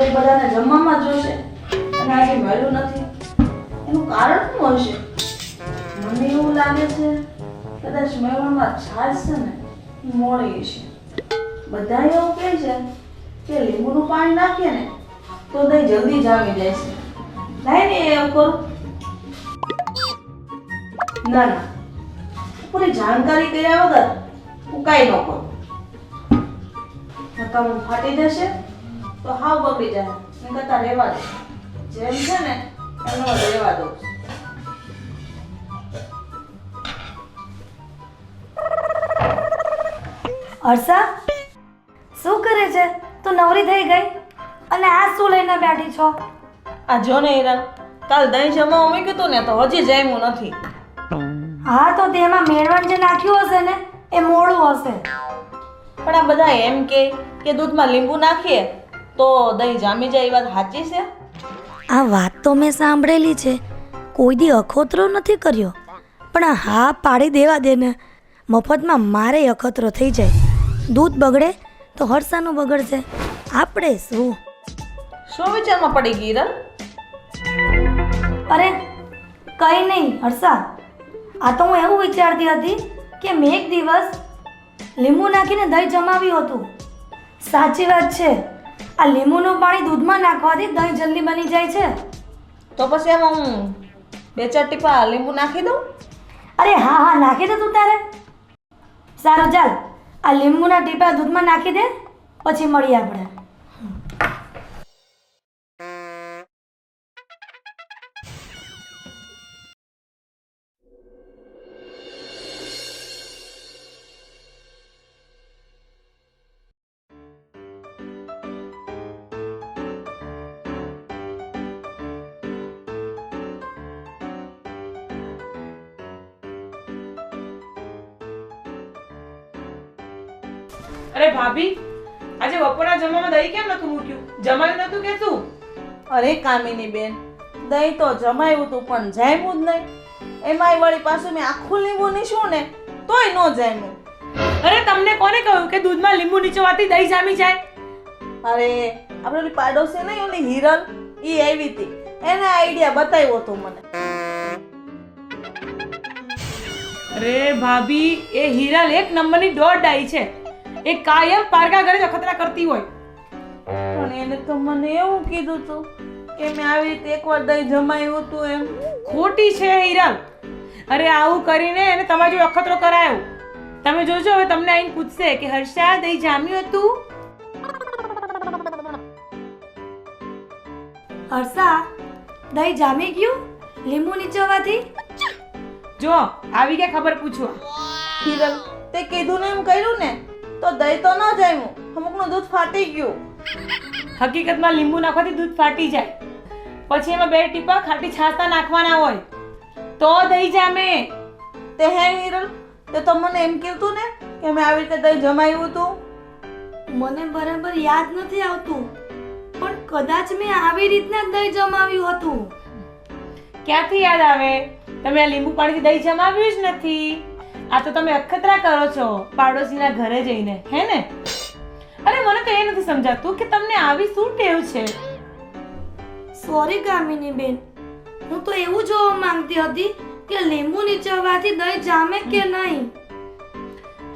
દહીં બધાને જમવામાં જોશે. અને આજે મળ્યું નથી. એનું કારણ શું હશે? મને એવું લાગે છે, કદાચ મેળવણમાં છાશ છે ને, મોડી છે બધા એવું કહે છે કે લીંબુનું પાણી નાખીએ ને, તો દહીં જલ્દી જામી જાય છે. લાય ને એવું કરું ના ના. પૂરી જાણકારી કર્યા વગર હું કાંઈ ન કરું નકામું ફાટી જશે. તો હાવ બગડી જાય. ને કરતા રહેવા દો. જેમ છે ને એમ રહેવા દઉં અરસા હર્ષા શું કરે છે? તું નવરી થઈ ગઈ? અને આ શું લઈને બેઠી છો? આ જો ને હિરલ કાલ દહીં જમવા મૂક્યું હતું ને તો હજી જામ્યું નથી. હા તો તેમાં મેળવણ જે નાખ્યું હશે ને એ મોડું હશે. પણ આ બધા એમ કે કે દૂધમાં લીંબુ નાખીએ તો દહીં જામી જાય એ વાત સાચી છે? આ વાત તો મેં સાંભળેલી છે. કોઈ દી અખોતરો નથી કર્યો. પણ હા પાડી દેવા દે ને. મફતમાં મારે અખતરો થઈ જાય. દૂધ બગડે તો હર્ષાનું બગડશે. આપણે શું? શું વિચારમાં પડી ગઈ હિરલ અરે કંઈ નહીં હર્ષા. આ તો હું એવું વિચારતી હતી કે મેં એક દિવસ લીંબુ નાખીને દહીં જમાવ્યું હતું. સાચી વાત છે. આ લીંબુનું પાણી દૂધમાં નાખવાથી દહીં જલ્દી બની જાય છે. તો પછી એમાં હું બે ચાર ટીપા લીંબુ નાખી દઉં? અરે હા હા નાખી દે તું તારે. સારું ચાલ. આ લીંબુના ટીપા દૂધમાં નાખી દે પછી મળીએ આપણે. અરે ભાભી આજે બપોરના જમવામાં દહીં કેમ નતું મૂક્યું? જમાયું નતું કે શું? અરે કામિની બેન દહીં તો જમાયું હતું પણ જામ્યું જ નહીં. એમાંય વળી પાછું મેં આખું લીંબુ નીચું ને તોય ન જામ્યું. અરે તમને કોને કહ્યું કે દૂધમાં લીંબુ નીચોવાથી દહીં જામી જાય? અરે આપણે પાડોશી નહીં ઓલી હિરલ ઈ આવી હતી. એને આઈડિયા બતાવ્યો હતો મને. અરે ભાભી એ હિરલ એક નંબરની દોઢ ડાઈ છે. એ કાયમ પારકા ઘરે જ અખતરા કરતી હોય. પણ એને તો મને એવું કીધું તું કે મેં આવી રીતે એકવાર દહીં જમાયું હતું એમ. ખોટી છે હિરલ. અરે આવું કરીને એને તમારી જોડે અખતરો કરાયો. તમે જોજો હવે તમને આઈને પૂછશે કે હર્ષા દહીં જામ્યું હતું? હર્ષા દહીં જામી ગયું? લીંબુ નીચોવાથી? જો આવી ગયા ખબર પૂછવા. હિરલ તે કીધું ને એમ કર્યું ને? તો દહીં તો ન જામ્યું. અમુકનું દૂધ ફાટી ગયું. હકીકતમાં લીંબુ નાખવાથી દૂધ ફાટી જાય. પછી એમાં બે ટીપા ખાટી છાસના નાખવાના હોય. તો દહીં જામે. તે હે હિરલ તે તો મને એમ કીધું ને કે મેં આવી રીતે દહીં જમાયું હતું. મને બરાબર યાદ નથી આવતું પણ કદાચ મેં આવી રીતના દહીં જમાવ્યું હતું. ક્યાંથી યાદ આવે? તમે આ લીંબુ પાણીથી દહીં જમાવ્યું જ નથી. આ તો તમે અખતરા કરો છો પાડોશીના ઘરે જઈને હે ને? અરે મને તો એ નથી સમજાતું કે તમને આવી શું ટેવ છે? સોરી કામિની બેન. હું તો એવું જોવા માંગતી હતી કે લીંબુ નીચોવાથી દહીં જામે કે નહીં?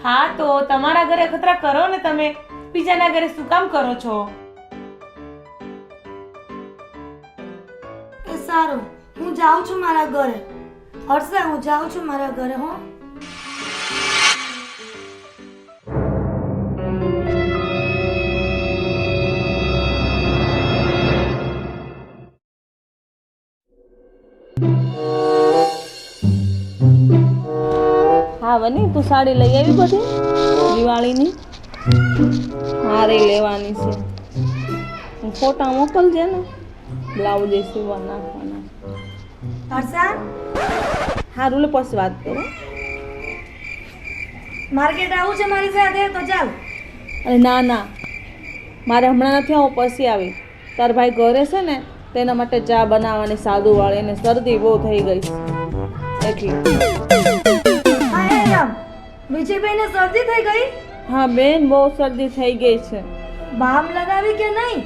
હા તો તમારા ઘરે અખતરા કરો ને તમે. બીજાના ઘરે શું કામ કરો છો? એ સારું. હું જાઉં છું મારા ઘરે. હર્ષા હું જાઉં છું મારા ઘરે હો. હા વની તું સાડી લઈ આવી બધી? દિવાળીની? મારે લેવાની છે. હું ફોટા મોકલજે ને બ્લાઉઝ એ સીવવા નાખવાના. સારું લે પછી વાત કરો. માર્કેટ આવું છે મારી સાથે તો ચાલ. અરે ના ના. મારે હમણાં નથી આવું પછી આવી. તાર ભાઈ ઘરે છે ને તેના માટે ચા બનાવવાની સાદું વાળી અને શરદી બહુ થઈ ગઈ છે. એટલે. વિજયભાઈને શરદી થઈ ગઈ? હા બેન બહુ શરદી થઈ ગઈ છે. બામ લગાવી કે નહીં?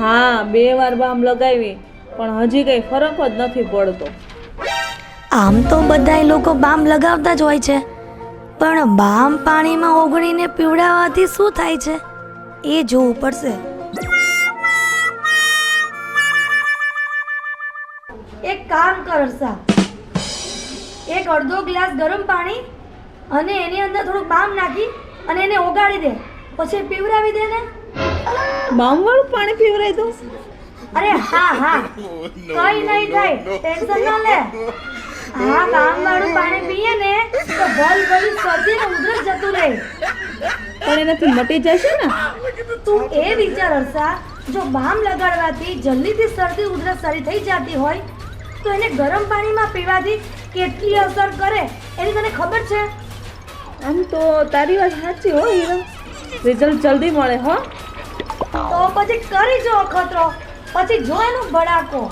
હા બે વાર બામ લગાવી પણ હજી કંઈ ફરક જ નથી પડતો. આમ તો બધાય લોકો બામ લગાવતા જ હોય છે. પણ બામ પાણીમાં ઓગળીને પીવડાવવાથી શું થાય છે? એ જોવું પડશે. એક કામ કર એક અડધો ગ્લાસ ગરમ પાણી અને એની અંદર થોડુંક બામ નાખી અને એને ઓગાળી દે. પછી પીવરાવી દે ને. બામવાળું પાણી પીવરાવી દઉં અરે હા હા. કઈ નહીં થાય. ટેન્શન ના લે. હા બામ વાળું પાણી પીએ ને તો ભલ ભલી શરદી ને ઉધરસ જતું રહે. પણ એનાથી મટી જશે ને? તું એ વિચાર હર્ષા જો બામ લગાડવાથી જલ્દીથી શરદી ઉધરસ સારી થઈ જતી હોય તો એને ગરમ પાણીમાં પીવાથી કેટલી અસર કરે? એની તને ખબર છે? આમ તો તારી વાત સાચી હો હીરા રિઝલ્ટ જલ્દી મળે હો. તો પછી કરી જો અખતરો પછી જો એનો બળાકો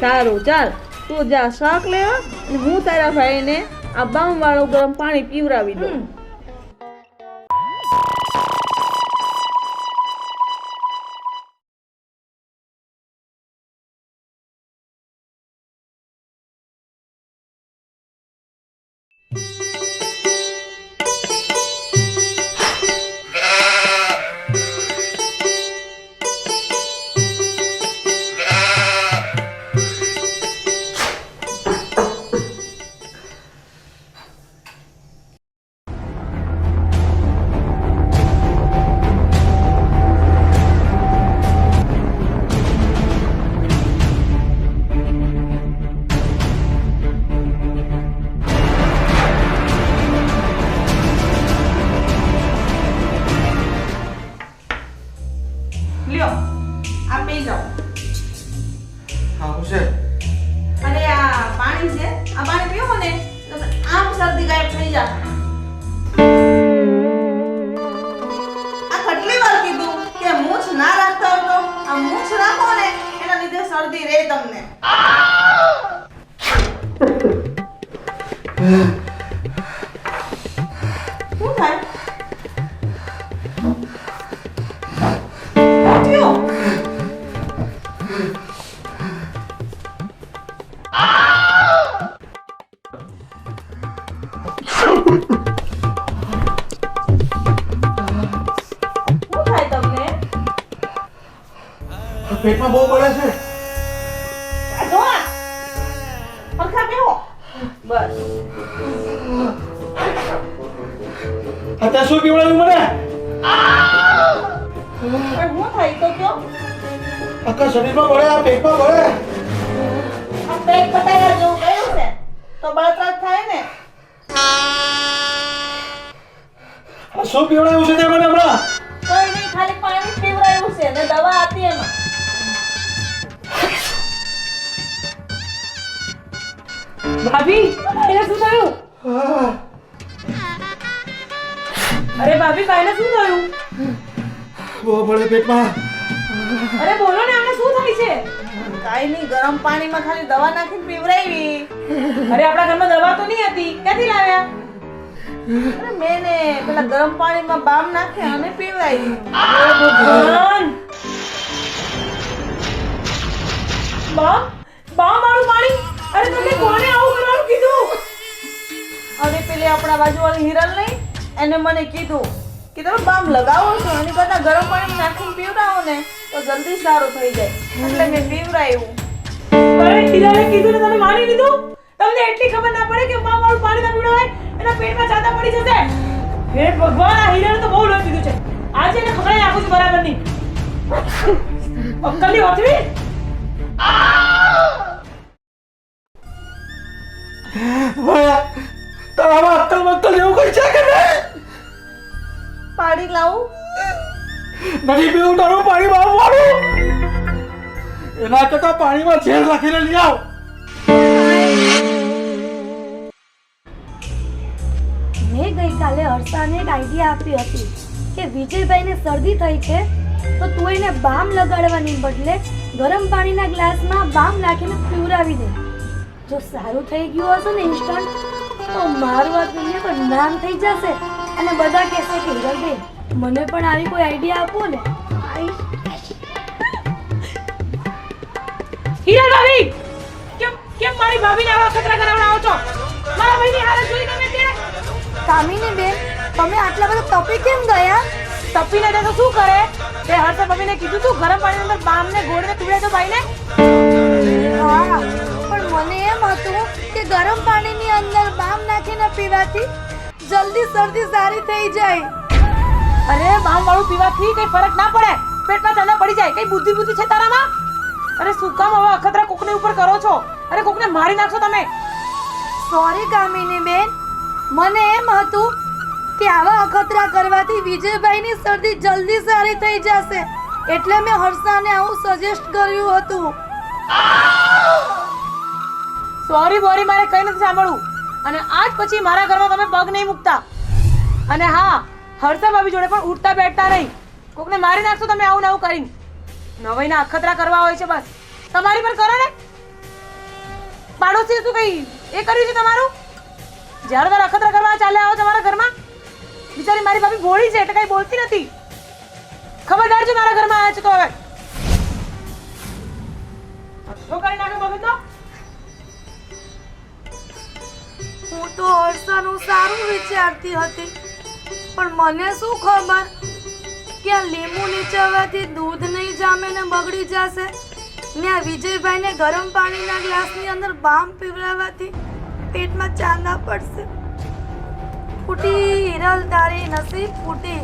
સારું ચાલ. તું જા શાક લેવા અને હું તારા ભાઈને આ બામ વાળું ગરમ પાણી પીવરાવી દઉં. શરદી રે તમને. પેટમાં બહુ પડે છે. શું પીવડાવ્યું મને? પણ થાય તો કયો આખા શરીરમાં બળે આ પેટમાં બળે આ પેટ પટાયા જેવું ગયું છે. તો બળતરા થાય ને. આ શું પીવડાવ્યું છે તે મને હમણાં? કોઈ નહીં ખાલી પાણી પીવડાવ્યું છે ને દવા આપી એમાં. ભાભી એને શું થયું? અરે ભાભી ભાઈને શું થયું? બહુ બળે પેટમાં. અરે બોલો ને આને શું થાય છે? કાઈ નહીં ગરમ પાણીમાં ખાલી દવા નાખીને પીવડાવી. અરે આપણા ઘરમાં દવા તો નહીં હતી. ક્યાંથી લાવ્યા? અરે મેં પેલા ગરમ પાણીમાં બામ નાખ્યા અને ભગવાન! બામ? બામ વાળું પાણી? અરે આવું કરવાનું કીધું? અરે પેલી આપણા બાજુ વાળી હિરલ નહીં? એને મને કીધું કે તમે બામ લગાવો છો એની કરતા ગરમ પાણી નાખીને પીવડાવો ને તો જલ્દી સારું થઈ જાય. એટલે મેં પીવડાવ્યું પણ ટીલાએ કીધું ને તમે માની લીધું? તમને એટલી ખબર ના પડે કે બામ વાળું પાણી ના પીવડાવે એના પેટમાં ચાંદા પડી જશે? હે ભગવાન આ હીરાને તો બહુ લોહી પીધું છે. આજે એને ખબર આપું છું બરાબર નહીં. અક્કલની હોતવી હવે તારામાં અક્કલ મક્કલ એવું કઈ છે કે નહીં? પાણી લાવું. નથી પીવું તારું પાણી બહાર વાળું. એના કરતા પાણીમાં ઝેર નાખીને લઈ આવ. મેં ગઈકાલે હર્ષાને એક આઈડિયા આપી હતી કે વિજયભાઈને શરદી થઈ છે તો તું એને બામ લગાડવાની બદલે ગરમ પાણીના ગ્લાસમાં બામ નાખીને પીવડાવી દે. જો સારું થઈ ગયું હશે ને ઇન્સ્ટન્ટ તો મારવા જોઈએ દુનિયા નામ થઈ જશે. અને બધા કહેશે કે હિરલબેન મને પણ આવી કોઈ આઈડિયા આપો ને. હિરલ ભાભી કેમ કેમ મારી ભાભીને આવા ખતરા કરાવડાવો છો? મારા ભાઈની હાલત જોઈ તમે તે કામિની બેન તમે આટલા બધા તપી કેમ ગયા? તપીને તો શું કરે? તે હર્ષ ભાભીને કીધું તું ગરમ પાણીની અંદર બામને ગોળને પીવડાય તો ભાઈને. પીવાથી જલ્દી શરદી સારી થઈ જાય. અરે બામ વાળું પીવાથી કઈ ફરક ના પડે. પેટમાં ઠંડા પડી જાય. કઈ બુદ્ધિ બુદ્ધિ છે તારામાં? અરે શું કામ હવે અખતરા કોકને ઉપર કરો છો? અરે કોકને મારી નાખશો તમે? સોરી કામિની બેન. મને એમ હતું કે આવા અખતરા કરવાથી વિજયભાઈની શરદી જલ્દી સારી થઈ જશે. એટલે મેં હર્ષાને આવું સજેસ્ટ કર્યું હતું. સોરી બોરી મારે કઈ નથી સાંભળવું. અને આજ પછી મારા ઘરમાં તમે પગ નહીં મૂકતા. અને હા હર્ષા ભાભી જોડે પણ ઉઠતા બેઠતા નહીં. કોકને મારી નાખશો તમે આવું આવું કરીને. નવાઈના અખતરા કરવા હોય છે બસ. તમારી પર કરો ને. પાડોશી શું કઈ એ કર્યું છે તમારું? જ્યારે તારે અખતરા કરવા ચાલે આવો તમારા ઘરમાં? બિચારી મારી ભાભી ભોળી છે એટલે કઈ બોલતી નથી. ખબરદાર છે મારા ઘરમાં આવ્યા છે તો હવે. કરી નાખો મગજનો હું તો હર્ષાનું સારું વિચારતી હતી. પણ મને શું ખબર કે આ લીંબુ નીચવવાથી દૂધ નહીં જામે ને બગડી જશે? ને આ વિજયભાઈને ગરમ પાણીના ગ્લાસની અંદર બામ પીવડાવવાથી પેટમાં ચાંદા પડશે. ફૂટી હિરલ તારી નસીબ ફૂટી